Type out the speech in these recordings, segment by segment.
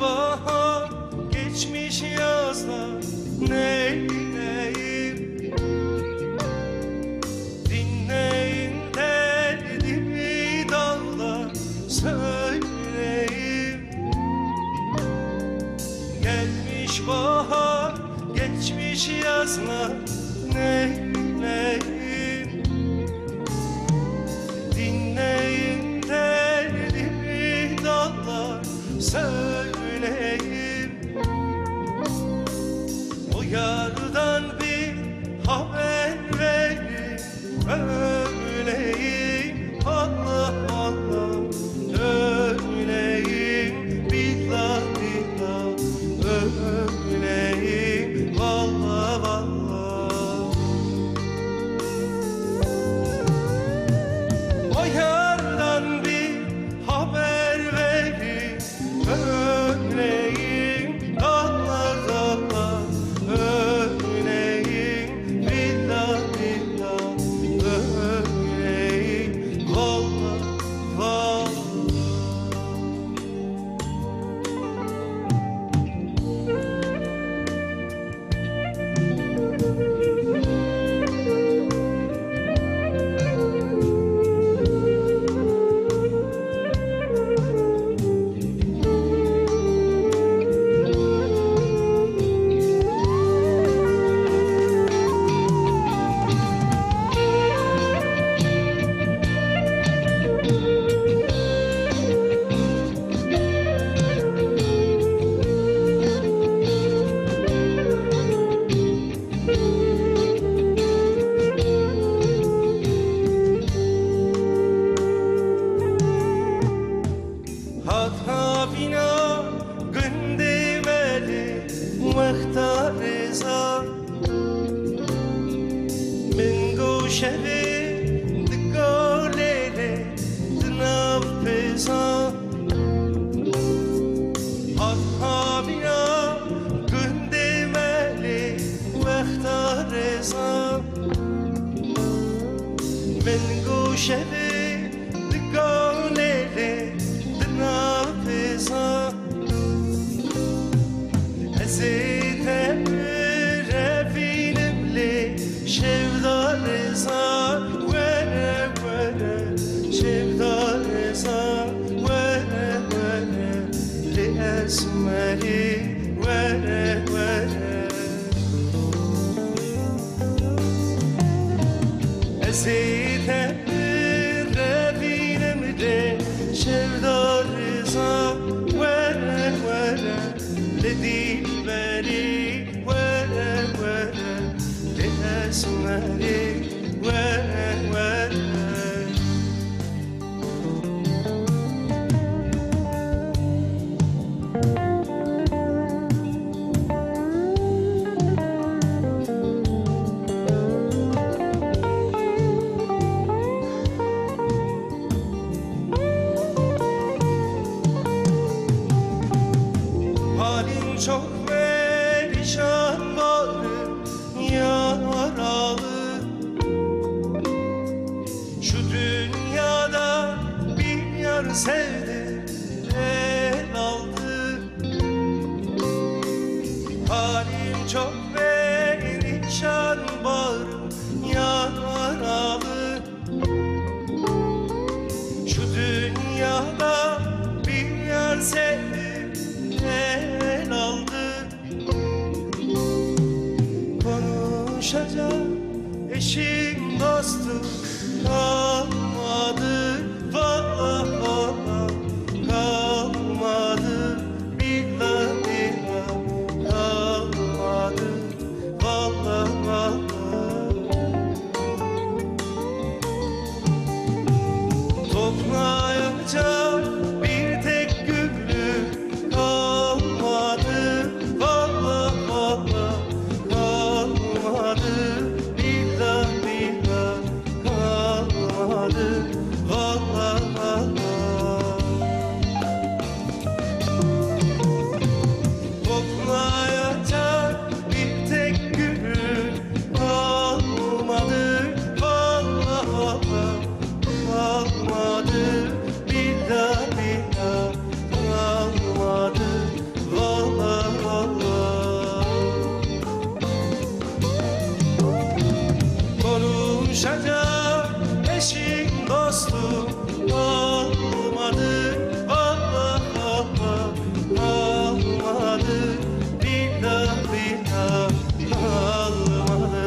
bahar geçmiş yazlar Neyleyim Dinleyin? Derdimi dallar Söyleyim Gelmiş bahar geçmiş yazlar Neyleyim شبه دگانه لی دنا پیزا ازیت رفیلم لی شبدا رزا وره وره شبدا رزا وره وره لی اسمالی وره وره ازیت sevdim dostum olmadı. Allah Allah olmadı. Bir daha bir daha olmadı.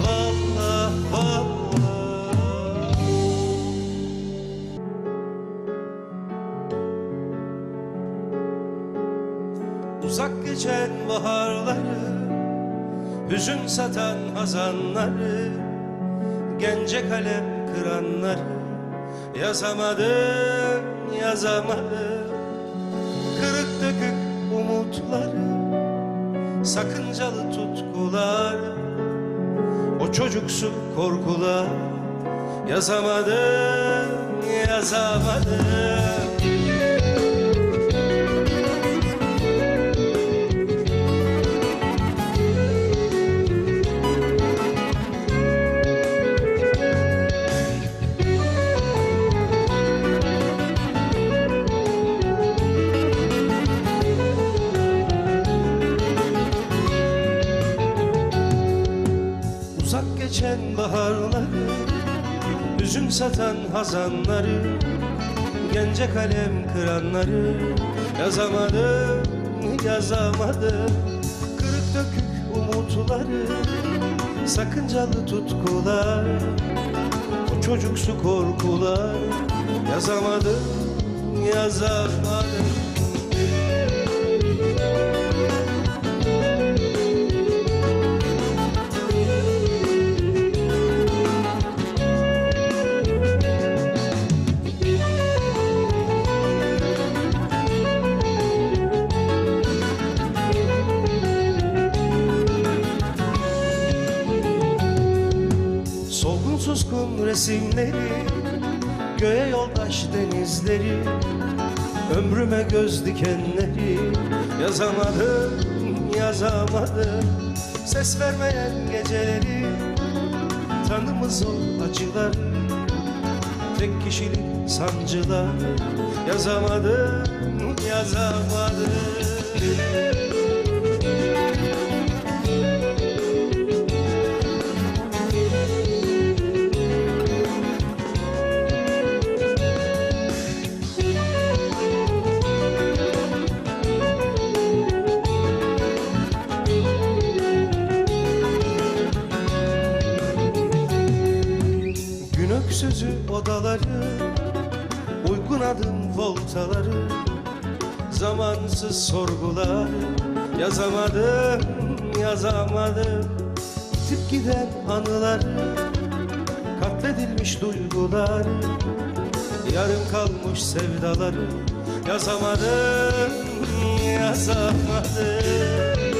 Valla valla Uzak geçen baharları Hüzün satan hazanları Gence kalem kıranları. Yazamadım, yazamadım Kırık dökük umutları Sakıncalı tutkular. O çocuksu korkular. Yazamadım, yazamadım satan hazanları Gence kalem kıranları Yazamadım, yazamadım. Kırık dökük umutları Sakıncalı tutkular. O çocuksu korkular Yazamadım, yazamadım Solgun suskun resimleri Göğe yoldaş denizleri Ömrüme göz dikenleri Yazamadım, yazamadım. Ses vermeyen geceleri Tanımız o acıları Tek kişilik sancılar Yazamadım, yazamadım Zamansız sorgular Yazamadım, yazamadım. Tip giden anıları Katledilmiş duygular. Yarım kalmış sevdaları Yazamadım, yazamadım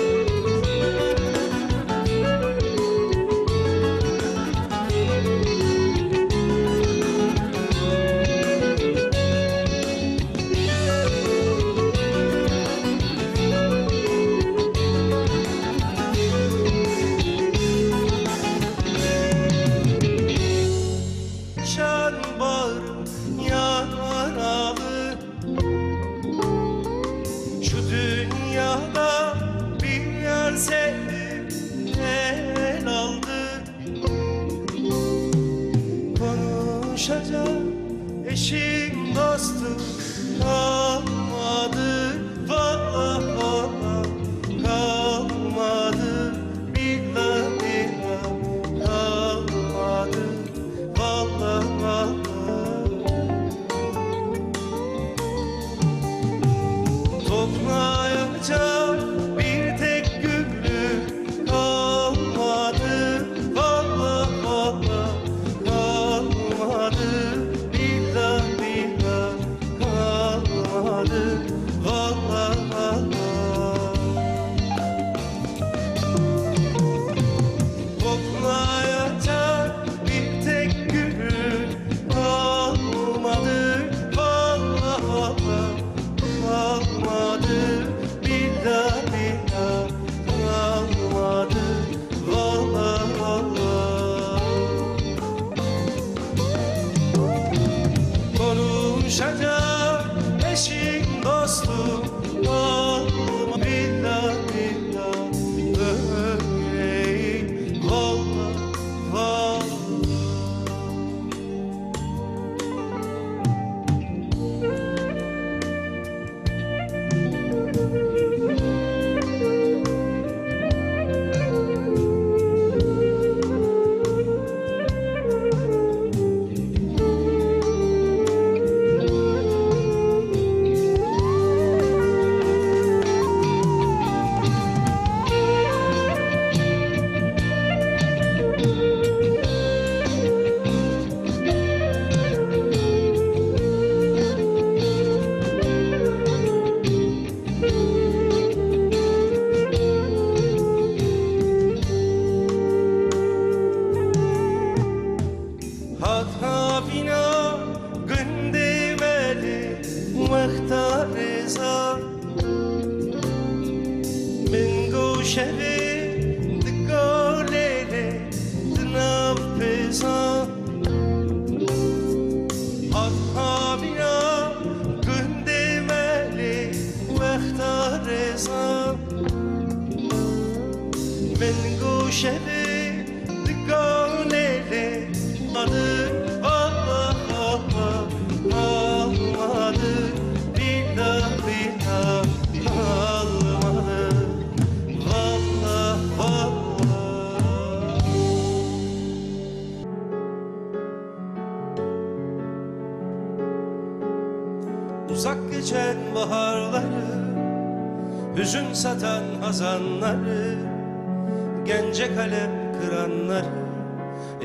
Uzak geçen baharları Hüzün satan hazanları Gence kalem kıranları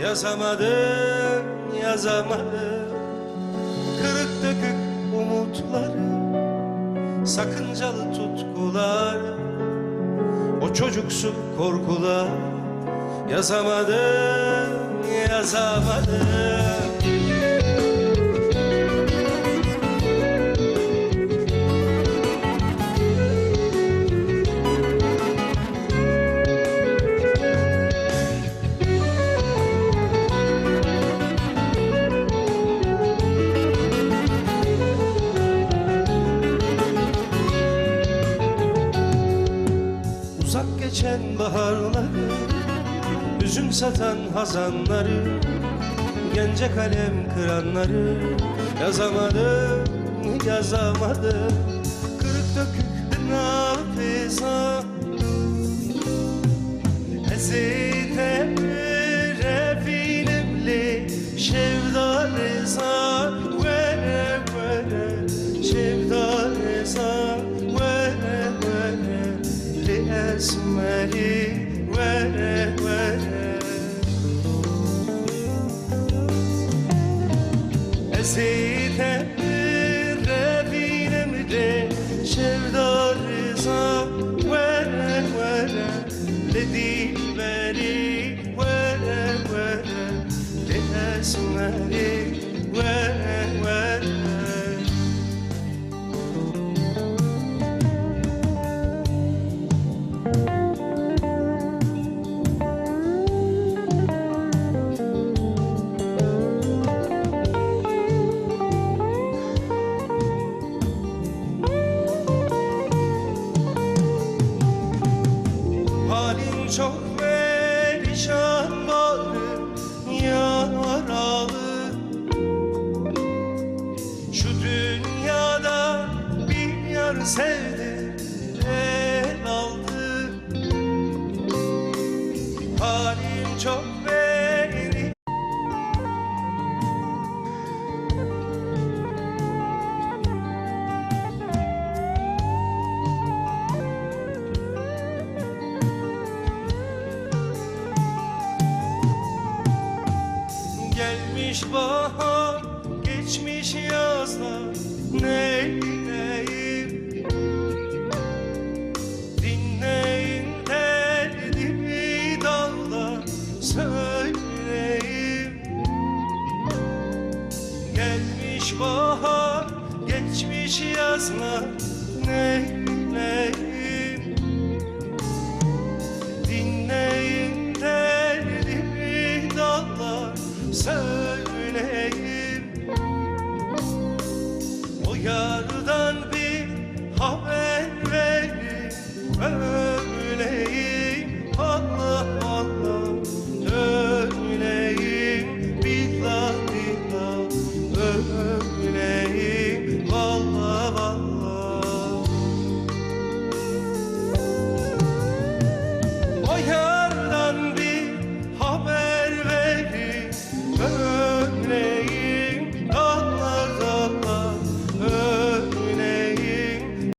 Yazamadım, yazamadım Kırık dökük umutları Sakıncalı tutkular O çocuksu korkular. Yazamadım, yazamadım Uzak geçen baharları Üzüm satan hazanları Gence kalem kıranları Yazamadım, yazamadım. Kırık dökük nafisa Ezite refinemli Şevda reza esmeri Vere vere. Ezite mucho. fell.